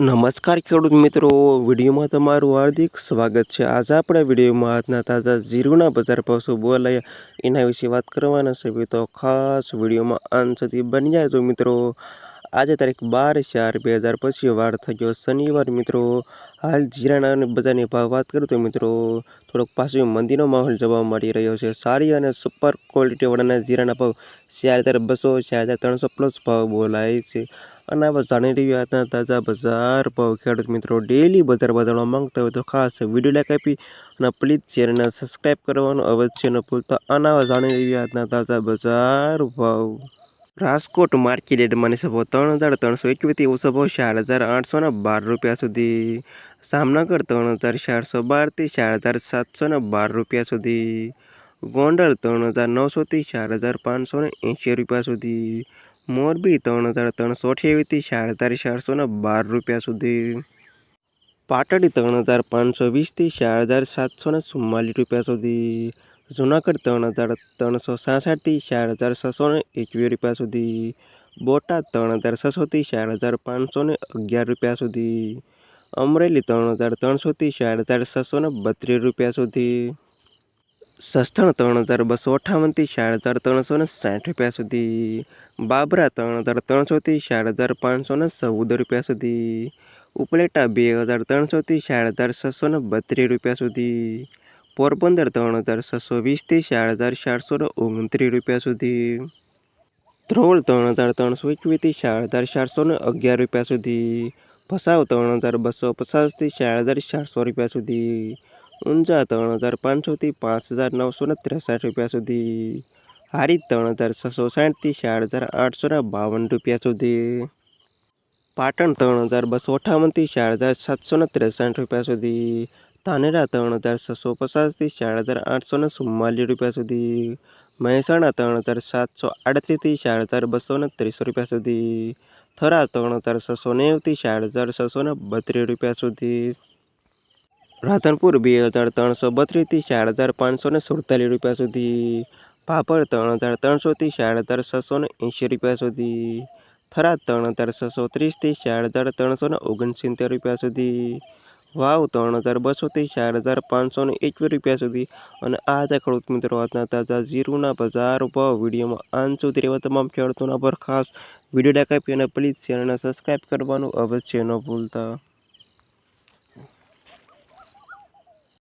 નમસ્કાર ખેડૂત મિત્રો, વિડીયોમાં તમારું હાર્દિક સ્વાગત છે. આજે આપણે વિડીયોમાં આજના તાજા જીરુના બજાર ભાવ શું બોલાયા એના વિશે વાત કરવાના છે. તો ખાસ વિડીયોમાં અંત સુધી બની જાય તો મિત્રો, આજે તારીખ બાર ચાર બે હજાર પછી વાર થઈ ગયો શનિવાર મિત્રો. હાલ જીરાના અને બધાની ભાવ વાત કરું તો મિત્રો, થોડોક પાછું મંદીનો માહોલ જોવા મળી રહ્યો છે. સારી અને સુપર ક્વોલિટીવાળાના જીરાના ભાવ ચાર હજાર બસો, ચાર હજાર ત્રણસો પ્લસ ભાવ બોલાય છે. અને આ જાણી રહ્યા તાજા બજાર ભાવ ખેડૂત મિત્રો ડેલી બજાર બદલવા માંગતા હોય તો ખાસ વીડિયો લાઈક આપી અને પ્લીઝ ચેનલને સબસ્ક્રાઈબ કરવાનું અવશ્ય ન ભૂલતા. આના જાણી રહ્યા હતા તાજા બજાર ભાવ. રાજકોટ માર્કેટ રેટમાં સભો ત્રણ હજાર ત્રણસો એકવીસથી ઓછો ભાવ ચાર હજાર આઠસો ને બાર રૂપિયા સુધી. જામનગર ત્રણ હજાર ચારસો બારથી ચાર હજાર સાતસો ને બાર રૂપિયા સુધી. ગોંડલ ત્રણ હજાર નવસોથી ચાર હજાર પાંચસો ને રૂપિયા સુધી. મોરબી ત્રણ હજાર ત્રણસો અઠ્યાવીસથી ચાર હજાર ચારસો ને બાર રૂપિયા સુધી. પાટડી ત્રણ હજાર પાંચસો વીસથી ચાર હજાર સાતસો ને ચુમ્માલીસ રૂપિયા સુધી. જુનાગઢ ત્રણ હજાર ત્રણસો સાસઠથી ચાર હજાર છસો ને એકવીસ રૂપિયા સુધી. બોટાદ ત્રણ હજાર છસોથી ચાર હજાર પાંચસો ને અગિયાર રૂપિયા સુધી. અમરેલી ત્રણ હજાર ત્રણસોથી ચાર હજાર છસો ને બત્રીસ રૂપિયા સુધી. સસ્તણ ત્રણ હજાર બસો અઠાવનથી ચાર હજાર ત્રણસો ને સાઠ રૂપિયા સુધી. બાબરા ત્રણ હજાર ત્રણસોથી ચાર હજાર પાંચસો ને ચૌદ રૂપિયા સુધી. ઉપલેટા બે હજાર ત્રણસોથી ચાર હજાર છસો ને બત્રીસ રૂપિયા સુધી. પોરબંદર ત્રણ હજાર છસો વીસથી ચાર હજાર ચારસો ને ઓગણત્રીસ રૂપિયા સુધી. ધ્રોલ ત્રણ હજાર ત્રણસો એકવીસથી ચાર હજાર ચારસો ને અગિયાર રૂપિયા સુધી. ભસાવ ત્રણ હજાર બસો પચાસથી ચાર હજાર ચારસો રૂપિયા સુધી. ઊંઝા ત્રણ હજાર પાંચસોથી પાંચ હજાર નવસો ને ત્રેસઠ રૂપિયા સુધી. હારી ત્રણ હજાર છસો સાઠથી ચાર હજાર આઠસો ને બાવન રૂપિયા સુધી. પાટણ ત્રણ હજાર બસો અઠ્ઠાવનથી ચાર હજાર સાતસો ને ત્રેસઠ રૂપિયા સુધી. ધાનેરા ત્રણ હજાર છસો પચાસથી ચાર હજાર આઠસો ને ચુમ્માલીસ રૂપિયા સુધી. મહેસાણા ત્રણ હજાર સાતસો આડત્રીસથી ચાર હજાર બસો ને ત્રીસ રૂપિયા સુધી. થરા ત્રણ હજાર છસો નેવુંથી ચાર હજાર છસો ને બત્રીસ રૂપિયા સુધી. રાધનપુર બે હજાર ત્રણસો બત્રીસથી ચાર હજાર પાંચસો ને સુડતાલીસ રૂપિયા સુધી. પાપડ ત્રણ હજાર ત્રણસોથી ચાર હજાર છસો ને એંશી રૂપિયા સુધી. થરાદ ત્રણ હજાર છસો ત્રીસથી ચાર હજાર ત્રણસો ને ઓગણસિત્તેર રૂપિયા સુધી. વાવ ત્રણ હજાર બસોથી ચાર હજાર પાંચસો ને એકવીસ રૂપિયા સુધી. અને આ હતા ખેડૂત મિત્રો આજના તાજા જીરુના બજાર ભાવ વિડીયોમાં આંત સુધી રહેવા તમામ ખેડૂતોના પર ખાસ વીડિયો લાઈક અને પ્લીઝ ચેનલને સબસ્ક્રાઈબ કરવાનું અવશ્ય ન ભૂલતા.